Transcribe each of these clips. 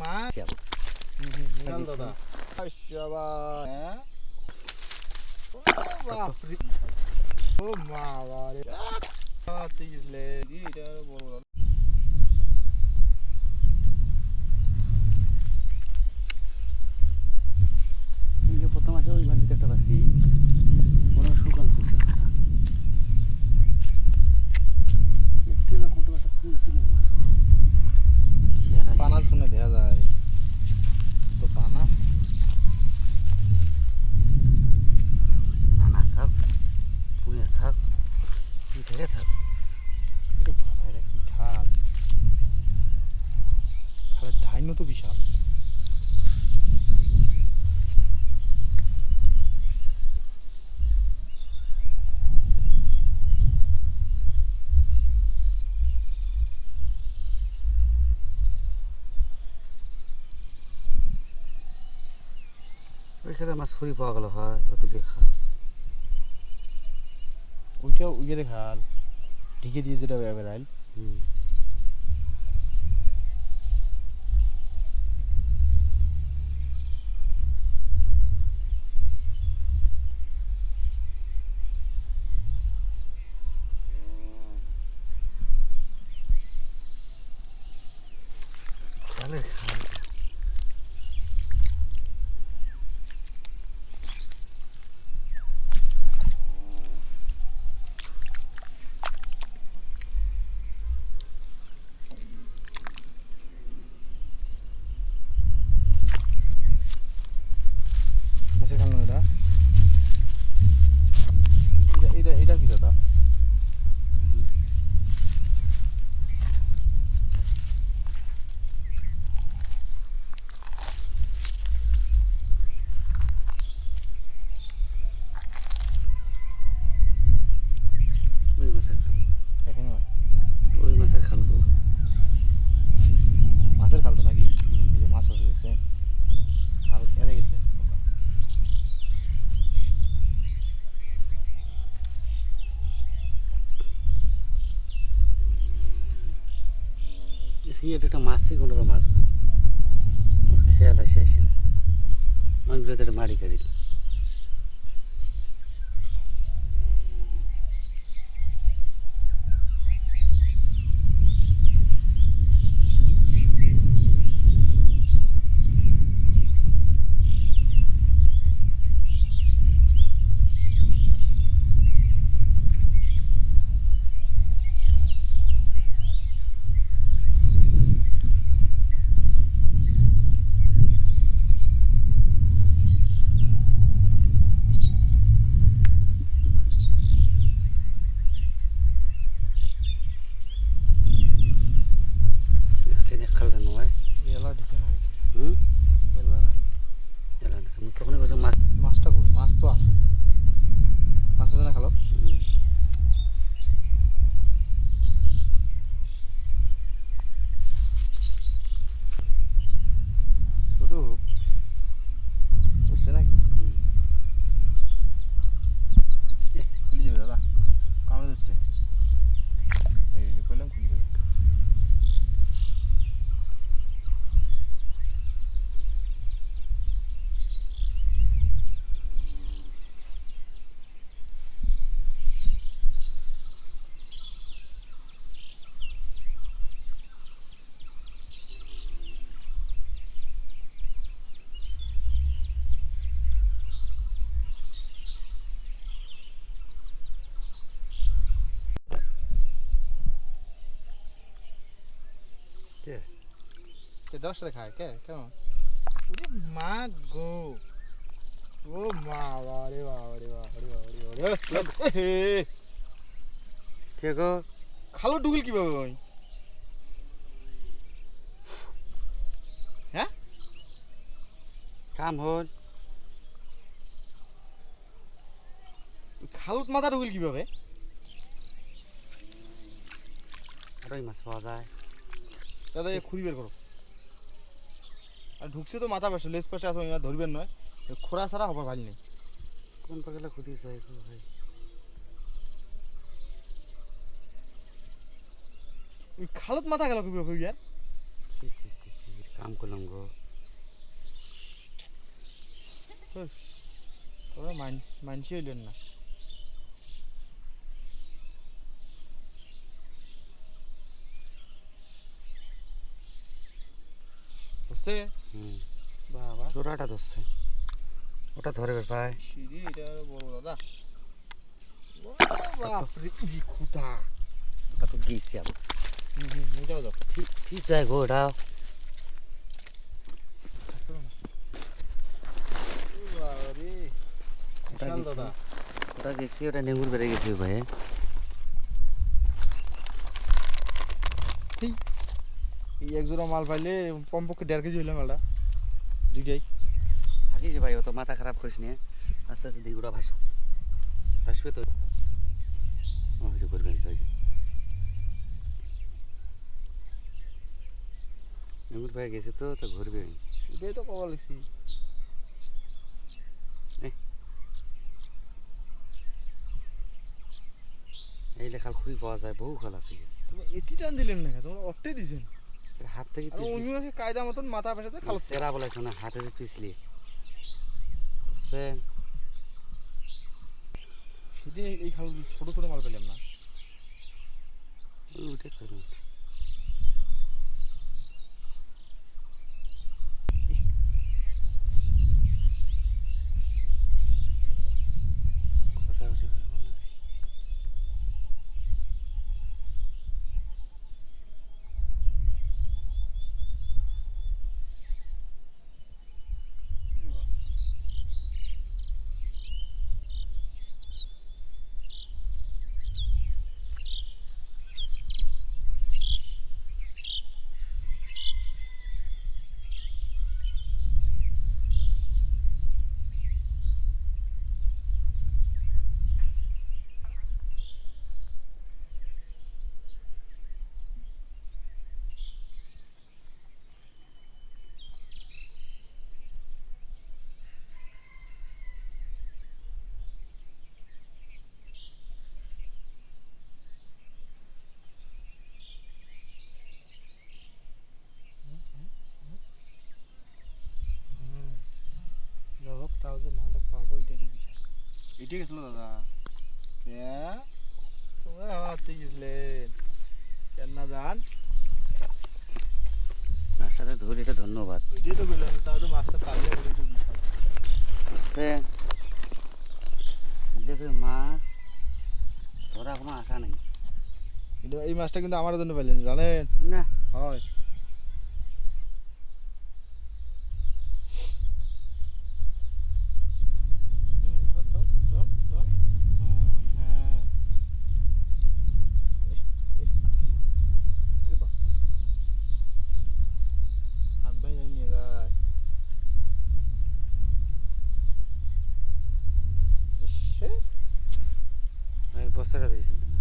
মা চল দাদা শাবাশ হ্যাঁ ও বাপরে ও মা বারে তিসলে এটা বড় বড় এই যে প্রথম আছে ওই বাড়িতে একটা পাচ্ছি মনে হয় শুকান ফুলছে কথা একটু না কোনটা একটা ফুলছিল মাছ খেয়াল আছে। পানা শুনে দেখা যায় তো পানা পানা থাক পুড়ে থাক ঢাইনো তো বিশাল। ওইখানে মাছ ফুরি পাওয়া গেল হয় কত দেখা ওইটা ওইটা খাল ঢিকে দিয়ে যেটা বেড়াইল হুম খেয়ালে খাল মাছের খাল না এটা এটা এটা এটা কি দাদা ওই মাছের খাল এখানে হয়। ওই মাছের খাল গো মাছের খাল তো নাকি এই যে মাছ আছে দেখছেন খাল এড়ে গেছে তোমরা এটা একটা মাছই কোনো মাছ খেয়াল আসে আসে না অনেকগুলো মারি কাড়ি সেনে খালটা নয় এলা ঢিকে না এটা। হুম এলা নাই এলা না আমি তখন বলছি মাছ মাছটা কই মাছ তো আছে মাছ আছে না খালো হুম। ছোট হোক বুঝছে নাকি হুম। খুলে যাবে দাদা কামড়ে দিচ্ছে এই যে কইলাম খুলে যাবে কে? কে দশ খায় কে? কেমন? ওরে মা গো। ও মা বারে বাবারে বাবারে বাবারে বাবারে কে গো? খালো ঢুকিল কীভাবে ওই কাম হল। খালুত মাথা ঢুকিল কীভাবে? আর ওই মাছ পাওয়া যায়। দাদা এ খুঁড়ি বের করো। আর ঢুকছে তো মাথা পাশে লেস পাশে আসো আর ধরবেন নয়। খোরা ছাড়া হবার ভালো নেই। কোন পাগলা খুঁদিস ভাই? ওই খালত মাথা গেল কবি কবি সি কাম করলাম গো। মান মানছি হইলেন না। হুম। বাবা। চোরাটা ধরছে। ওটা ধরে পায় সিঁড়ি এটা বড় দাদা। বাপরে কি খুদা ওটা তো গিয়েছি আবার হুম হুম যাও যাও। কি চাই গো ওটা? ওটা গেছি দাদা। ওটা গেছি নেঙ্গুর বেড়ে গেছি ভাই। এই এক জোড়া মাল পাইলে কমপক্ষে দেড় কেজি হইলাম মালটা। দুইটাই। থাকিস ভাই অত মাথা খারাপ করিস নিয়ে আস্তে আস্তে দিগুড়া ভাসু ভাসবে তো? ও হয়েছে করবে ভাই গেছে তো তো ঘুরবে। এটাই তো কবা লিখছি। এই লেখাল খুবই পাওয়া যায় বহু খাল আছে। এটি টান দিলেন না তোমরা অট্টাই দিছেন। হাত থেকে উনিও কায়দা মতন মাথা পেছাতে খাল সেরা বলেছে না হাতে যে পিছলি। বুঝছেন সেদিন এই- খাল ছোট ছোট মাল পেলাম না। উঠে করুন খসাখসি হয়ে গেল না। যা হোক তাও যে মালটা পাবো এটাই তো বিষয় এটাই গেছিল দাদা। হ্যাঁ তোমরা হাতে গেছিলেন কেন না যান মাছটাতে ধরে এটা ধন্যবাদ। ওইটাই তো বললাম তাও তো মাছটা তো বিষয় দেখবে মাছ ধরা কোনো আশা নেই। কিন্তু এই মাছটা কিন্তু আমার জন্য পেলেন জানেন? না হয় হুম, ধর, ধর, ধর, ধর। হ্যাঁ, হ্যাঁ। এ, এ, এ বাপ। হাত ভাই জানি নিয়ে যায় ইস, এ, ওই বস্তাটা দিয়েছেন তো না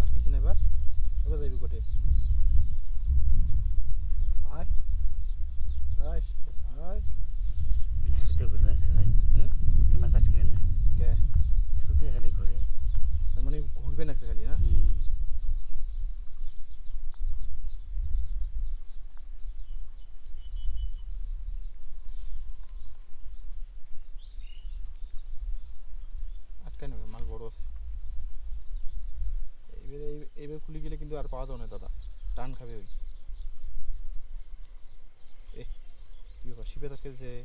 আটকিছে না এবার এবার যাইবি কোটে আয় আয় আয় সুতে ঘুরবে আছে ভাই হুম? এই মাছ আটকে না কে সুতে খালি ঘুরে তার মানে ঘুরবে না খালি না হুম আটকায় নেবে মাল বড় আছে এইবারে এই- এইবার খুলে গেলে কিন্তু আর পাওয়া যাবে না দাদা। টান খাবে ওই। এ কি ব্যাপার? শিপে থাকতেছে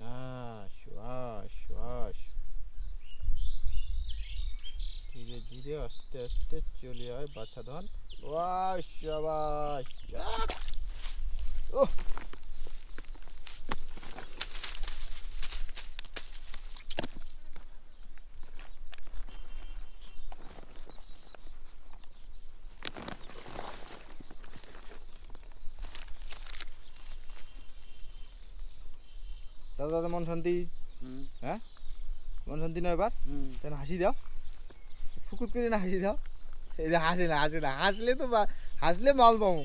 আশ আশ আশ ধীরে ধীরে, আস্তে আস্তে চলে আয় বাচ্চা ধন। ওয়া শাবাশ ওহ! দাদা দাদা মন শান্তি। হ্যাঁ মন শান্তি নয় এবার তাহলে হাসি দাও ফুকুত করে না হাসি দাও এই হাসে না হাসে না হাসলে তো হাসলে মাল পাবো